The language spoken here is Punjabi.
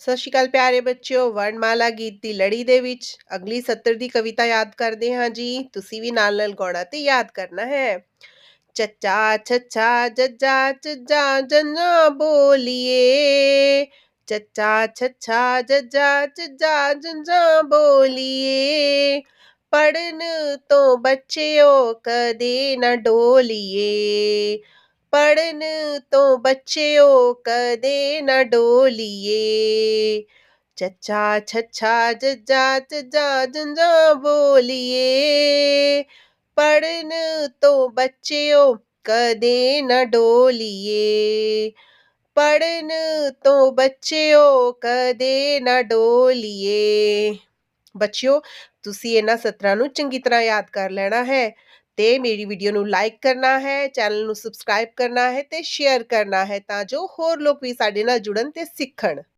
ਸਤਿ ਸ਼੍ਰੀ ਅਕਾਲ ਪਿਆਰੇ ਬੱਚਿਓ, ਵਰਣਮਾਲਾ ਗੀਤ ਦੀ ਲੜੀ ਦੇ ਵਿੱਚ ਅਗਲੀ ਸੱਤਰ ਦੀ ਕਵਿਤਾ ਯਾਦ ਕਰਦੇ ਹਾਂ ਜੀ। ਤੁਸੀਂ ਵੀ ਨਾਲ ਨਾਲ ਗਾਉਣਾ ਤੇ ਯਾਦ ਕਰਨਾ ਹੈ। ਚੱਚਾ, ਛੱਛਾ, ਜੱਜਾ, ਚੱਜਾ, ਜੰਨਾ ਬੋਲੀਏ। ਚੱਚਾ, ਛੱਛਾ, ਜੱਜਾ, ਚੱਜਾ ਜੰਜਾ ਬੋਲੀਏ। ਪੜਨ ਤੋਂ ਬੱਚਿਓ ਕਦੇ ਨਾ ਡੋਲੀਏ। ਪੜਨ ਤੋਂ ਬੱਚਿਓ ਕਦੇ ਨਾ ਡੋਲੀਏ। ਚੱਚਾ ਛੱਛਾ ਜੱਜਾ ਚੱਜਾ ਜੰਜਾ ਬੋਲੀਏ। ਪੜਨ ਤੋਂ ਬੱਚਿਓ ਕਦੇ ਨਾ ਡੋਲੀਏ। ਪੜਨ ਤੋਂ ਬੱਚਿਓ ਕਦੇ ਨਾ ਡੋਲੀਏ। ਬੱਚਿਓ, ਤੁਸੀਂ ਇਹਨਾਂ ਸਤਰਾਂ ਨੂੰ ਚੰਗੀ ਤਰ੍ਹਾਂ ਯਾਦ ਕਰ ਲੈਣਾ ਹੈ। ਤੇ ਮੇਰੀ ਵੀਡੀਓ ਨੂੰ ਲਾਈਕ ਕਰਨਾ ਹੈ, ਚੈਨਲ ਨੂੰ ਸਬਸਕ੍ਰਾਈਬ ਕਰਨਾ ਹੈ ਤੇ ਸ਼ੇਅਰ ਕਰਨਾ ਹੈ ਤਾਂ ਜੋ ਹੋਰ ਲੋਕ ਵੀ ਸਾਡੇ ਨਾਲ ਜੁੜਨ ਤੇ ਸਿੱਖਣ।